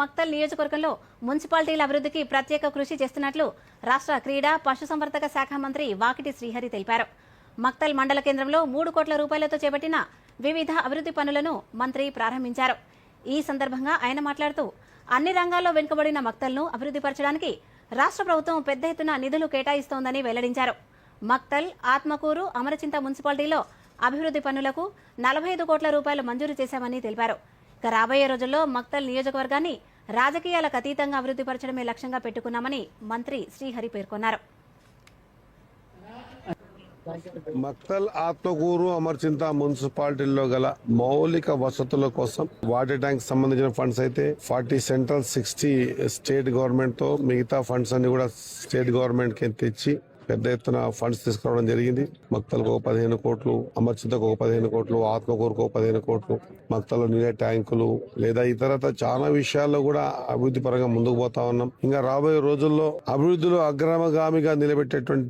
మక్తల్ నియోజకవర్గంలో మున్సిపాలిటీల అభివృద్ధికి ప్రత్యేక కృషి చేస్తున్నట్లు రాష్ట్ర క్రీడా పశుసంవర్ధక శాఖ మంత్రి వాకిటి శ్రీహరి తెలిపారు. మక్తల్ మండల కేంద్రంలో మూడు కోట్ల రూపాయలతో చేపట్టిన వివిధ అభివృద్ధి పనులను మంత్రి ప్రారంభించారు. ఈ సందర్భంగా ఆయన మాట్లాడుతూ అన్ని రంగాల్లో వెనుకబడిన మక్తల్ను అభివృద్ధి పరచడానికి రాష్ట్ర ప్రభుత్వం పెద్ద ఎత్తున నిధులు కేటాయిస్తోందని వెల్లడించారు. మక్తల్ ఆత్మకూరు అమరచింత మున్సిపాలిటీలో అభివృద్ధి పనులకు నలభై ఐదు కోట్ల రూపాయలు మంజూరు చేశామని తెలిపారు. ఇక రాబోయే రోజుల్లో మక్తల్ నియోజకవర్గాన్ని రాజకీయాలకు అతీతంగా అభివృద్ధి పరచడమే లక్ష్యంగా పెట్టుకున్నామని మంత్రి శ్రీహరి పేర్కొన్నారు. మక్తల్ ఆత్మకూరు అమర్చింత మున్సిపాలిటీల్లో గల మౌలిక వసతుల కోసం వాటర్ ట్యాంక్ సంబంధించిన ఫండ్స్ అయితే ఫార్టీ సెంట్రల్ సిక్స్టీ స్టేట్ గవర్నమెంట్తో మిగతా ఫండ్స్ అన్ని కూడా స్టేట్ గవర్నమెంట్కి తెచ్చి పెద్ద ఎత్తున ఫండ్స్ తీసుకురావడం జరిగింది. మక్తలకు ఒక పదిహేను కోట్లు అమర్చింతకు ఒక పదిహేను కోట్లు ఆత్మకూరుకు ఒక పదిహేను కోట్లు మక్తలో నీళ్ళ ట్యాంకులు లేదా ఇతరత చాలా విషయాల్లో కూడా అభివృద్ధి పరంగా ముందుకు పోతా ఉన్నాం. ఇంకా రాబోయే రోజుల్లో అభివృద్ధిలో అగ్రమగామిగా నిలబెట్టేటువంటి